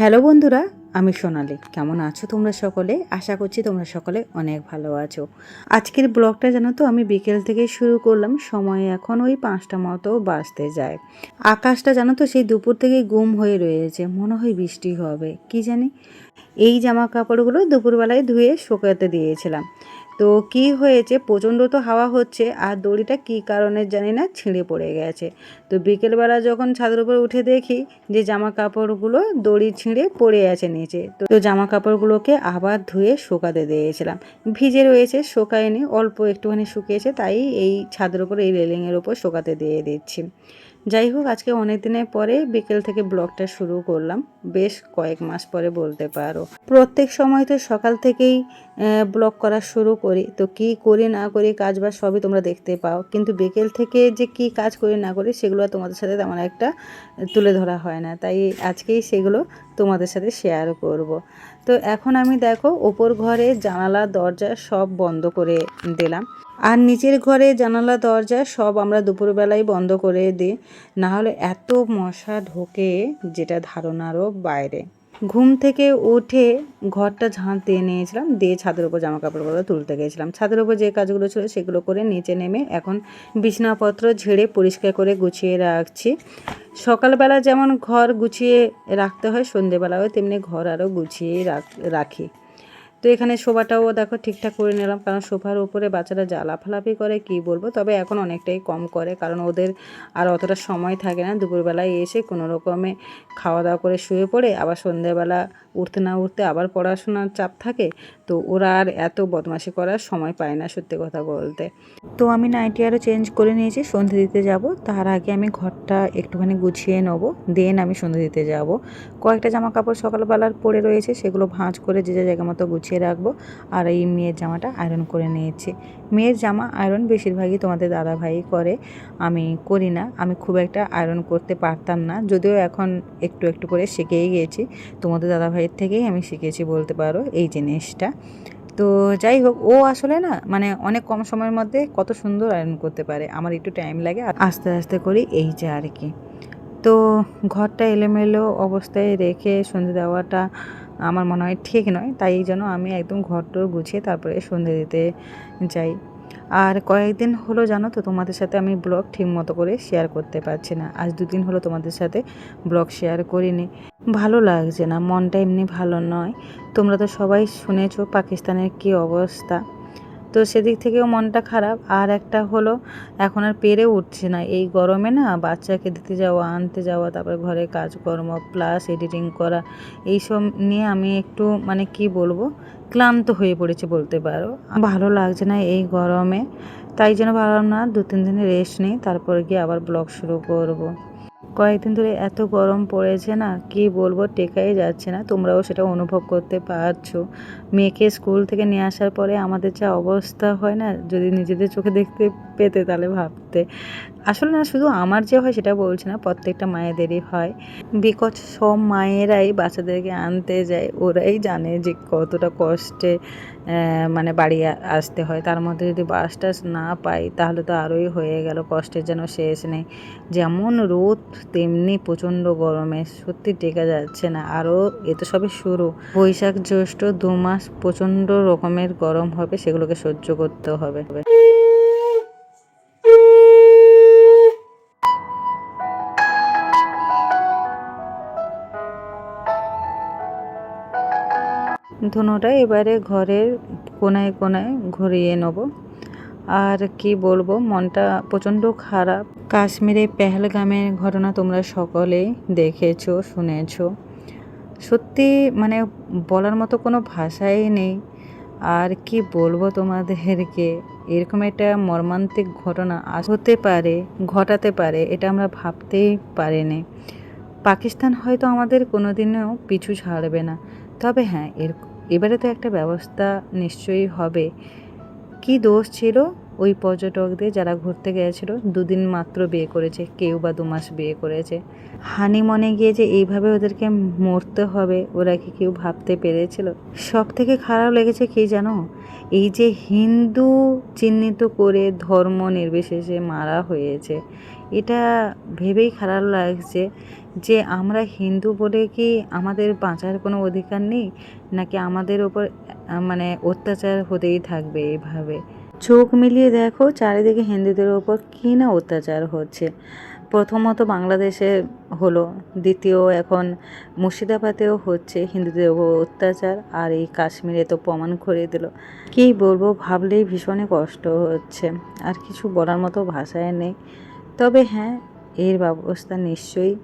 Hello বন্ধুরা, আমি সোনালি। কেমন আছো তোমরা সকলে? আশা করছি তোমরা সকলে অনেক ভালো আছো। আজকের ব্লগটা জানো তো, আমি বিকেল থেকে শুরু করলাম। সময় এখন ওই পাঁচটা মতো বাঁচতে যায়। আকাশটা জানো তো, সেই দুপুর থেকে গুম হয়ে রয়েছে। মনে হয় বৃষ্টি হবে, কি জানি? এই জামা কাপড়গুলো দুপুরবেলায় ধুয়ে শুকাতে দিয়েছিলাম। তো কি হয়েছে? প্রচণ্ড তো হাওয়া হচ্ছে। আর দড়িটা কি কারণে জানি না, ছিঁড়ে পড়ে গেছে। তো বিকেলবেলা যখন ছাদের উপর উঠে দেখি যে জামা কাপড়গুলো দড়ি ছিঁড়ে পড়ে আছে নিচে, তো জামা কাপড়গুলোকে আবার ধুয়ে শুকাতে দিয়েছিলাম। ভিজে রয়েছে, শুকায়নি, অল্প একটুখানি শুকিয়েছে, তাই এই ছাদের উপর, এই রেলিংয়ের উপর শুকাতে দিয়ে দিচ্ছি। যাই হোক আজকে অনেক দিনের পরে বিকেল থেকে ব্লগটা শুরু করলাম। বেশ কয়েক মাস পরে বলতে পারো। প্রত্যেক সময় তো সকাল থেকেই ব্লগ করা শুরু করি। তো কি করি না করি, কাজ বাজ সবই তোমরা দেখতে পাও। কিন্তু বিকেল থেকে যে কি কাজ করি না করি, সেগুলো তোমাদের সাথে তেমন একটা তুলে ধরা হয় না। তাই আজকেই সেগুলো তোমাদের সাথে শেয়ার করব। তো এখন আমি দেখো ওপর ঘরে জানালা, দরজা সব বন্ধ করে দিলাম। আর নিচের ঘরে জানালা, দরজা সব আমরা দুপুরবেলায় বন্ধ করে দিই। না হলে এত মশা ঢোকে যেটা ধারণারও বাইরে। ঘুম থেকে উঠে ঘরটা ঝাঁট দিয়ে নিয়েছিলাম দিয়ে ছাদের উপর জামা কাপড়গুলো তুলতে গেছিলাম। ছাদের উপর যে কাজগুলো ছিল সেগুলো করে নিচে নেমে এখন বিছনাপত্র ঝেড়ে পরিষ্কার করে গুছিয়ে রাখছি। সকালবেলা যেমন ঘর গুছিয়ে রাখতে হয়, সন্ধেবেলাও তেমনি ঘর আরও গুছিয়ে রাখি। তো এখানে শোভাটাও দেখো ঠিকঠাক করে নিলাম, কারণ সোফার উপরে বাচ্চারা জ্বালাফালাপি করে কি বলব? তবে এখন অনেকটাই কম করে, কারণ ওদের আর অতটা সময় থাকে না। দুপুরবেলায় এসে কোনো রকমে খাওয়া দাওয়া করে শুয়ে পড়ে, আবার সন্ধ্যেবেলা উঠতে না উঠতে আবার পড়াশোনার চাপ থাকে, তো ওরা আর এত বদমাশি করার সময় পায় না সত্যি কথা বলতে। তো আমি নাইটি আরও চেঞ্জ করে নিয়েছি, সন্ধে দিতে যাব। তার আগে আমি ঘরটা একটুখানি গুছিয়ে নেব, দেন আমি সন্ধে দিতে যাব। কয়েকটা জামা কাপড় সকালবেলার পরে রয়েছে, সেগুলো ভাঁজ করে যে যে জায়গা মতো গুছিয়ে রাখব। আর এই মেয়ের জামাটা আয়রন করে নিয়েছি। মেয়ের জামা আয়রন বেশিরভাগই তোমাদের দাদা ভাই করে। আমি করি না। আমি খুব একটা আয়রন করতে পারতাম না। যদিও এখন একটু একটু করে শিখেই গিয়েছি। তোমাদের দাদা ভাইয়ের থেকেই আমি শিখেছি বলতে পারো এই জিনিসটা। তো যাই হোক, ও আসলে না মানে অনেক কম সময়ের মধ্যে কত সুন্দর আয়রন করতে পারে। আমার একটু টাইম লাগে, আর আস্তে আস্তে করি এই যে আর কি। তো ঘরটা এলোমেলো অবস্থায় রেখে সন্ধে দেওয়াটা আমার মনে হয় ঠিক নয়। তাই এই জন্য আমি একদম ঘরটোর গুছিয়ে তারপরে সন্ধে দিতে যাই আর কয়েকদিন হলো জানো তো, তোমাদের সাথে আমি ব্লগ ঠিক মতো করে শেয়ার করতে পারছি না। আজ দুদিন হলো তোমাদের সাথে ব্লগ শেয়ার করিনি। ভালো লাগছে না, মনটা এমনি ভালো নয়। তোমরা তো সবাই শুনেছো পাকিস্তানের কি অবস্থা। তো সেদিক থেকেও মনটা খারাপ। আর একটা হলো, এখন আর পেরে উঠছে না। এই গরমে না বাচ্চাকে দিতে যাওয়া, আনতে যাওয়া, তারপরে ঘরে কাজকর্ম প্লাস এডিটিং করা, এইসব নিয়ে আমি একটু মানে কি বলব, ক্লান্ত হয়ে পড়েছে বলতে পারো। ভালো লাগছে না এই গরমে। তাই জন্য ভাবলাম না দু তিন দিনে রেস্ট নেই, তারপরে গিয়ে আবার ব্লগ শুরু করব। কয়েকদিন ধরে এত গরম পড়েছে না, কি বলব, টেকাই যাচ্ছে না। তোমরাও সেটা অনুভব করতে পারছ। মেয়েকে স্কুল থেকে নিয়ে আসার পরে আমাদের যা অবস্থা হয় না, যদি নিজেদের চোখে দেখতে পেতে তাহলে ভাবতে। আসলে না, শুধু আমার যে হয় সেটা বলছি না, প্রত্যেকটা মায়েদেরই হয়। বিকজ সব মায়েরাই বাচ্চাদেরকে আনতে যায়, ওরাই জানে যে কতটা কষ্টে মানে বাড়ি আসতে হয়। তার মধ্যে যদি বাস টাস না পাই, তাহলে তো আরোই হয়ে গেল কষ্টের যেন শেষ নেই। যেমন রোদ, তেমনি প্রচণ্ড গরমে। সত্যি টেকা যাচ্ছে না। আরও এ তো সবে শুরু। বৈশাখ জ্যৈষ্ঠ দু মাস প্রচণ্ড রকমের গরম হবে, সেগুলোকে সহ্য করতে হবে। ধুনোটা এবারে ঘরের কোনায় কোনায় ঘুরিয়ে নেব। আর কি বলব, মনটা প্রচণ্ড খারাপ। কাশ্মীরে পেহেলগামের ঘটনা তোমরা সকলেই দেখেছ, শুনেছো। সত্যি মানে বলার মতো কোনো ভাষাই নেই। আর কি বলব তোমাদেরকে, এরকম একটা মর্মান্তিক ঘটনা হতে পারে, ঘটাতে পারে, এটা আমরা ভাবতেই পারিনি। পাকিস্তান হয়তো আমাদের কোনো দিনও পিছু ছাড়বে না। তবে হ্যাঁ এর এবারে তো একটা ব্যবস্থা নিশ্চয়ই হবে। কি দোষ ছিল ওই পর্যটকদের যারা ঘুরতে গিয়েছিল? দুদিন মাত্র বিয়ে করেছে, কেউ বা দু মাস বিয়ে করেছে। হানিমনে গিয়ে যে এইভাবে ওদেরকে মরতে হবে, ওরা কি কেউ ভাবতে পেরেছিল? সব থেকে খারাপ লেগেছে কি জানো? এই যে হিন্দু চিহ্নিত করে ধর্ম নির্বিশেষে মারা হয়েছে। এটা ভেবেই খারাপ লাগছে যে আমরা হিন্দু বলে কি আমাদের বাঁচার কোনো অধিকার নেই? নাকি আমাদের ওপর মানে অত্যাচার হতেই থাকবে এইভাবে চোখ মিলিয়ে দেখো, চারিদিকে হিন্দুদের ওপর কী না অত্যাচার হচ্ছে। প্রথমত বাংলাদেশে হলো, দ্বিতীয় এখন মুর্শিদাবাদেও হচ্ছে হিন্দুদের ওপর অত্যাচার, আর এই কাশ্মীরে তো প্রমাণ করে দিল। কী বলব, ভাবলেই ভীষণই কষ্ট হচ্ছে। আর কিছু বলার মতো ভাষায় নেই। তবে হ্যাঁ এর ব্যবস্থা নিশ্চয়ই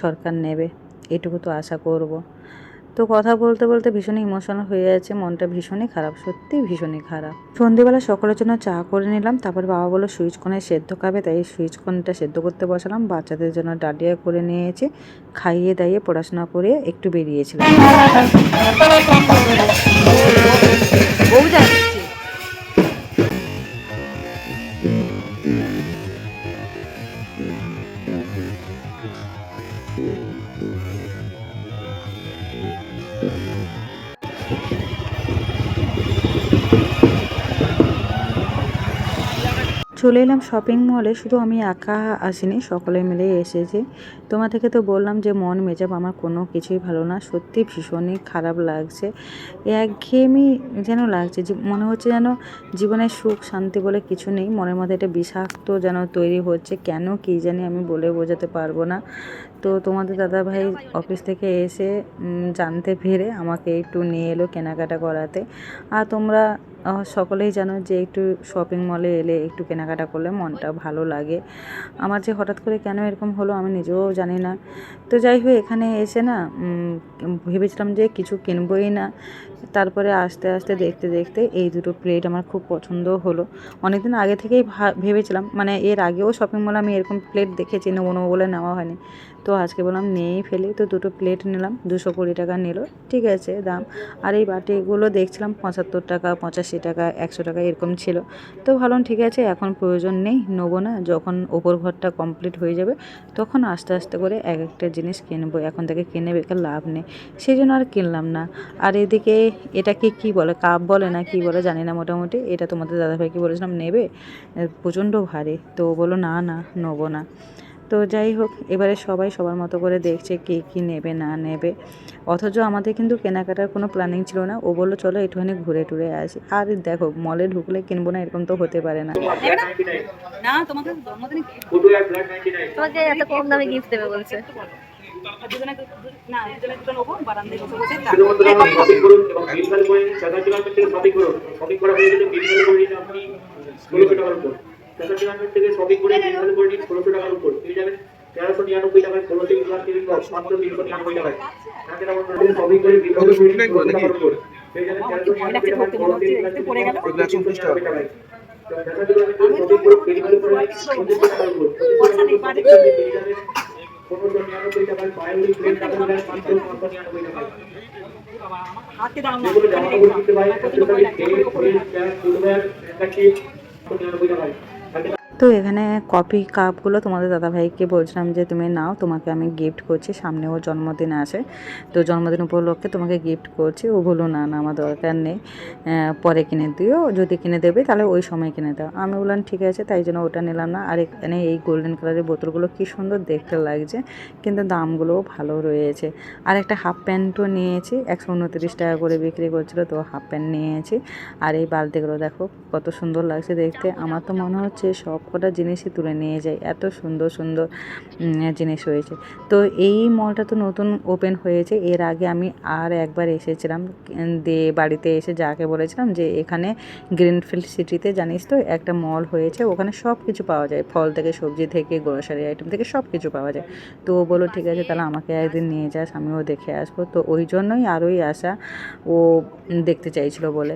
সরকার নেবে, এটুকু তো আশা করব। তো কথা বলতে বলতে ভীষণ ইমোশনাল হয়ে যাচ্ছে মনটা ভীষণই খারাপ সত্যি ভীষণই খারাপ। সন্ধেবেলা সকলের জন্য চা করে নিলাম, তারপর বাবা বলল সুইচ কনে সেদ্ধ খাবে, তাই সুইচ কনটা সেদ্ধ করতে বসালাম, বাচ্চাদের জন্য ডালিয়া করে নিয়েছি, খাইয়ে দাইয়ে পড়াশোনা করে একটু বেরিয়েছিলাম। চলে এলাম শপিং মলে শুধু আমি একা আসিনি, সকলে মিলে এসেছি। তোমার থেকে তো বললাম যে, মন, মেজাব আমার কোনো কিছুই ভালো না। সত্যি ভীষণই খারাপ লাগছে। একঘেয়েমি যেন লাগছে মনে হচ্ছে যেন জীবনে সুখ, শান্তি বলে কিছু নেই। মনের মধ্যে এটা বিষাক্ত যেন তৈরি হচ্ছে। কেন কী জানি আমি বলে বোঝাতে পারব না। তো তোমাদের দাদাভাই অফিস থেকে এসে জানতে পেরে আমাকে একটু নিয়ে এলো কেনাকাটা করাতে। আর তোমরা সকলেই জানো যে একটু শপিং মলে এলে একটু কেনাকাটা করলে মনটা ভালো লাগে। আমার যে হঠাৎ করে কেন এরকম হলো আমি নিজেও জানি না। তো যাই হোক, এখানে এসে না ভেবেছিলাম যে কিছু কিনবই না। তারপরে আস্তে আস্তে দেখতে দেখতে এই দুটো প্লেট আমার খুব পছন্দ হলো। অনেকদিন আগে থেকেই ভেবেছিলাম মানে এর আগেও শপিং মলে আমি এরকম প্লেট দেখেছি, নেব নেব বলে নেওয়া হয়নি। তো আজকে বললাম, নিয়েই ফেলি। তো দুটো প্লেট নিলাম, দুশো কুড়ি টাকা নিল, ঠিক আছে, দাম। আর এই বাটিগুলো দেখছিলাম, পঁচাত্তর টাকা, পঁচাশি টাকা, একশো টাকা এরকম ছিল। তো ভাবলাম, ঠিক আছে, এখন প্রয়োজন নেই, নেব না। যখন ওপর ঘরটা কমপ্লিট হয়ে যাবে, তখন আস্তে আস্তে করে এক একটা জিনিস কিনবো। এখন থেকে কিনে বেকার লাভ নেই, সেই জন্য আর কিনলাম না। আর এদিকে এটাকে কি বলে কাপ বলে না কি বলে জানি না মোটামুটি। এটা তোমাদের দাদাভাইকে বলেছিলাম নেবে? প্রচণ্ড ভারী। তো ও বলল না না নেব না। তো যাই হোক এবারে সবাই সবার মতো করে দেখছে কে কী নেবে না নেবে। অথচ আমাদের কিন্তু কেনাকাটার কোনো প্ল্যানিং ছিল না। ও বলল চলো একটুখানি ঘুরে টুরে আসি। আর দেখো মলে ঢুকলে কিনবো না এরকম তো হতে পারে না। না? তোমাকে জন্মদিনে তোমাকে এত কম দামে গিফট দেবে বলছে। দুজনে দু- দু- না দুজনে দুটো নেব বারান্দায় বসে বসে শপিং করুন এবং বিল করে চাঁদা ডিপার্টমেন্ট থেকে শপিং করুন শপিং করা হয়ে গেলে বিল করে নিন আপনি ষোলোশো টাকার উপর চাঁদা ডিপার্টমেন্ট থেকে শপিং করে বিল করে নিন ষোলোশো টাকার উপর পেয়ে যাবেন তেরোশো নিরানব্বই টাকায় ষোলোশো ইউনিভার টিভি মাত্র তিনশো নিরানব্বই টাকায় চাঁদা ডিপার্টমেন্ট থেকে শপিং করে বিল করে নিন ষোলোশো টাকার উপর পেয়ে যাবেন তেরোশো নিরানব্বই টাকায় ষোলোশো ইউনিভার টিভি পড়ে গেল। বক্স মাত্র তিনশো নিরানব্বই টাকায় টাকার পনেরোশো নিরানব্বই টাকায় পায়ের প্লেট টাকা মাত্র পাঁচশো নিরানব্বই না যেগুলো জামা কাপড় কিনতে পারে সেগুলো তেল তেল গ্যাস ফুটওয়্যার প্যাকেট নিরানব্বই টাকায় তো এখানে কফি কাপগুলো তোমাদের দাদাভাইকে বলছিলাম যে তুমি নাও, তোমাকে আমি গিফট করছি, সামনে জন্মদিন আছে। তো জন্মদিন উপলক্ষে তোমাকে গিফট করছি, ও বলল, না না, আমার দরকার নেই পরে কিনে দিও, যদি কিনে দেবে তাহলে ওই সময় কিনে দাও। আমি বললাম, ঠিক আছে, তাই জন্য ওটা নিলাম না। আর এখানে এই গোল্ডেন কালারের বোতলগুলো কি সুন্দর দেখতে লাগছে, কিন্তু দামগুলোও ভালো রয়েছে। আর একটা হাফ প্যান্টও নিয়েছি, একশো উনত্রিশ টাকা করে বিক্রি করছিল, তো হাফ প্যান্ট নিয়েছি। আর এই বালতিগুলো দেখো, কত সুন্দর লাগছে দেখতে। আমার তো মনে হচ্ছে সব কটা জিনিসই তুলে নিয়ে যাই। এত সুন্দর সুন্দর জিনিস হয়েছে। তো এই মলটা তো নতুন ওপেন হয়েছে। এর আগে আমি আর একবার এসেছিলাম দিয়ে বাড়িতে এসে যাকে বলেছিলাম যে এখানে গ্রিনফিল্ড সিটিতে জানিস তো একটা মল হয়েছে। ওখানে সব কিছু পাওয়া যায়। ফল থেকে সবজি থেকে গ্রোসারি আইটেম থেকে সব কিছু পাওয়া যায়। তো ও বলল, ঠিক আছে, তাহলে আমাকে একদিন নিয়ে যাস, আমিও দেখে আসব। তো ওই জন্যই আরোই আসা ও দেখতে চাইছিল বলে।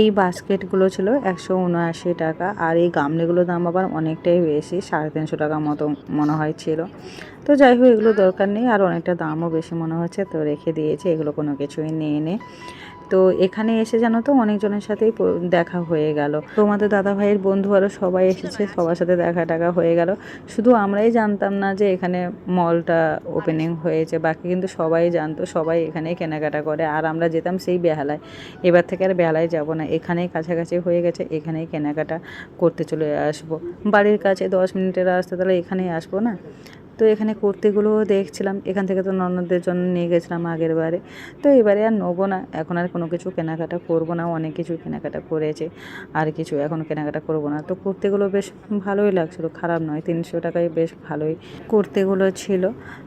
এই বাস্কেটগুলো ছিল একশো উনআশি টাকা আর এই গামলিগুলোর দাম আবার অনেকটাই বেশি, সাড়ে তিনশো টাকা মতো মনে হয় ছিল। তো যাই হোক, এগুলো দরকার নেই আর অনেকটা দামও বেশি মনে হচ্ছে, তো রেখে দিয়েছি, এগুলো কোনো কিছুই নিয়ে নে তো এখানে এসে জানো তো অনেকজনের সাথেই দেখা হয়ে গেল। তোমাদের দাদা ভাইয়ের বন্ধু আরও সবাই এসেছে, সবার সাথে দেখা টাকা হয়ে গেল। শুধু আমরাই জানতাম না যে এখানে মলটা ওপেনিং হয়েছে, বাকি কিন্তু সবাই জানতো, সবাই এখানে কেনাকাটা করে। আর আমরা যেতাম সেই বেহালায়। এবার থেকে আর বেহালায় যাব না। এখানেই কাছাকাছি হয়ে গেছে, এখানেই কেনাকাটা করতে চলে আসব। বাড়ির কাছে দশ মিনিটের রাস্তা, তাহলে এখানেই আসব না? তো এখানে কুর্তিগুলোও দেখছিলাম। এখান থেকে তো ননদের জন্য নিয়ে গেছিলাম আগের বারে। তো এবারে আর নেব না। এখন আর কোনো কিছু কেনাকাটা করব না। অনেক কিছু কেনাকাটা করেছে। আর কিছু এখন কেনাকাটা করব না। তো কুর্তিগুলো বেশ ভালোই লাগছিল। খারাপ নয়, তিনশো টাকায় বেশ ভালোই কুর্তিগুলো ছিল।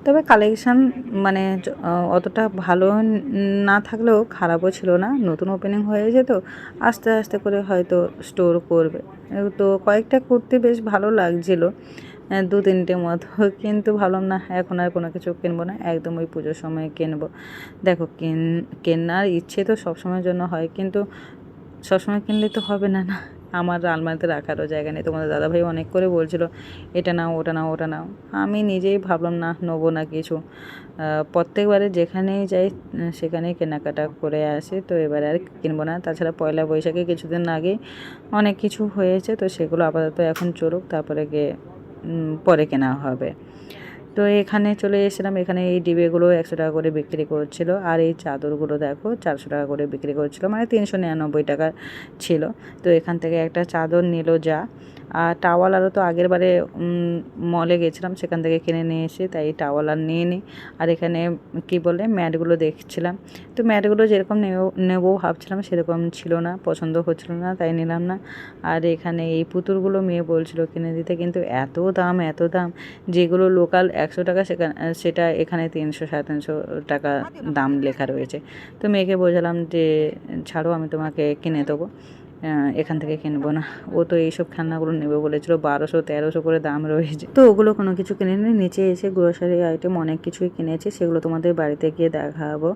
তবে কালেকশান মানে অতটা ভালো না থাকলেও খারাপও ছিল না। নতুন ওপেনিং হয়েছে তো। আস্তে আস্তে করে হয়তো স্টোর করবে। তো কয়েকটা কুর্তি বেশ ভালো লাগছিল। দু তিনটে মতো কিন্তু ভাবলাম না, এখন আর কোনো কিছু কিনবো না, একদম ওই পুজোর সময় কিনবো। দেখো, কেন, কেনার ইচ্ছে তো সবসময়ের জন্য হয়, কিন্তু সবসময় কিনলে তো হবে না না। আমার আলমারিতে রাখারও জায়গা নেই। তোমাদের দাদাভাই অনেক করে বলছিল, এটা নাও, ওটা নাও ওটা নাও। আমি নিজেই ভাবলাম, না, নেব না কিছু। প্রত্যেকবারে যেখানেই যাই, সেখানেই কেনাকাটা করে আসি, তো এবারে আর কিনবো না। তাছাড়া পয়লা বৈশাখে কিছুদিন আগেই অনেক কিছু হয়েছে, তো সেগুলো আপাতত এখন চলুক, তারপরে গিয়ে পরে কেনা হবে। তো এখানে চলে এসেছিলাম। এখানে এই ডিবেগুলো একশো টাকা করে বিক্রি করছিল। আর এই চাদরগুলো দেখো, চারশো টাকা করে বিক্রি করছিল। মানে তিনশো নিরানব্বই টাকা ছিল। তো এখান থেকে একটা চাদর নিল যা। আর টাওয়াল আরও তো আগের বারে মলে গেছিলাম। সেখান থেকে কিনে নিয়ে এসে তাই টাওয়াল আর নিয়ে নিই আর এখানে কি বলে, ম্যাটগুলো দেখছিলাম। তো ম্যাটগুলো যেরকম নেব ভাবছিলাম সেরকম ছিল না, পছন্দ হচ্ছিল না, তাই নিলাম না। আর এখানে এই পুতুলগুলো মেয়ে বলছিল কিনে দিতে। কিন্তু এত দাম এত দাম। যেগুলো লোকাল একশো টাকা সেখানে সেটা এখানে তিনশো, সাড়ে তিনশো টাকা দাম লেখা রয়েছে। তো মেয়েকে বোঝালাম যে, ছাড়ো, আমি তোমাকে কিনে দেবো। এখান থেকে কিনবো না। ও তো এইসব খেলনাগুলো নেবে বলেছিল, বারোশো, তেরোশো করে দাম রয়েছে। তো ওগুলো কোনো কিছু কিনে নিয়ে নিচে এসে গ্রোসারি আইটেম অনেক কিছুই কিনেছি, সেগুলো তোমাদের বাড়িতে গিয়ে দেখাবো।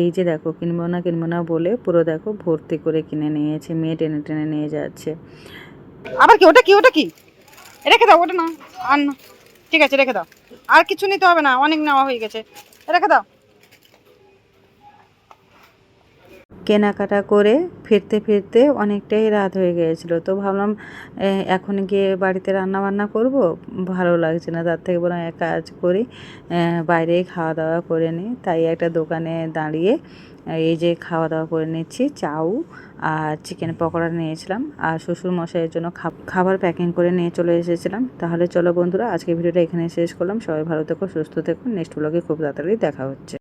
এই যে দেখো, কিনবো না কিনবো না বলে পুরো দেখো ভর্তি করে কিনে নিয়েছে, মেয়ে টেনে টেনে নিয়ে যাচ্ছে। আবার কি, ওটা কি ওটা কি? রেখে দাও, ওটা না আর না ঠিক আছে, রেখে দাও। আর কিছু নিতে হবে না, অনেক নেওয়া হয়ে গেছে। রেখে দাও। কেনাকাটা করে ফিরতে ফিরতে অনেকটাই রাত হয়ে গিয়েছিল। তো ভাবলাম এখন গিয়ে বাড়িতে রান্না বান্না করব। ভালো লাগছে না, তার থেকে বললাম এক কাজ করি বাইরে বাইরেই খাওয়া দাওয়া করে নিই। তাই একটা দোকানে দাঁড়িয়ে এই যে খাওয়া দাওয়া করে নিচ্ছি, চাউ আর চিকেন পকোড়া নিয়েছিলাম। আর শ্বশুর মশাইয়ের জন্য খাবার প্যাকিং করে নিয়ে চলে এসেছিলাম। তাহলে চলো বন্ধুরা আজকে ভিডিওটা এখানে শেষ করলাম। সবাই ভালো থেকো, সুস্থ থেকো। নেক্সট ব্লগে খুব তাড়াতাড়ি দেখা হচ্ছে।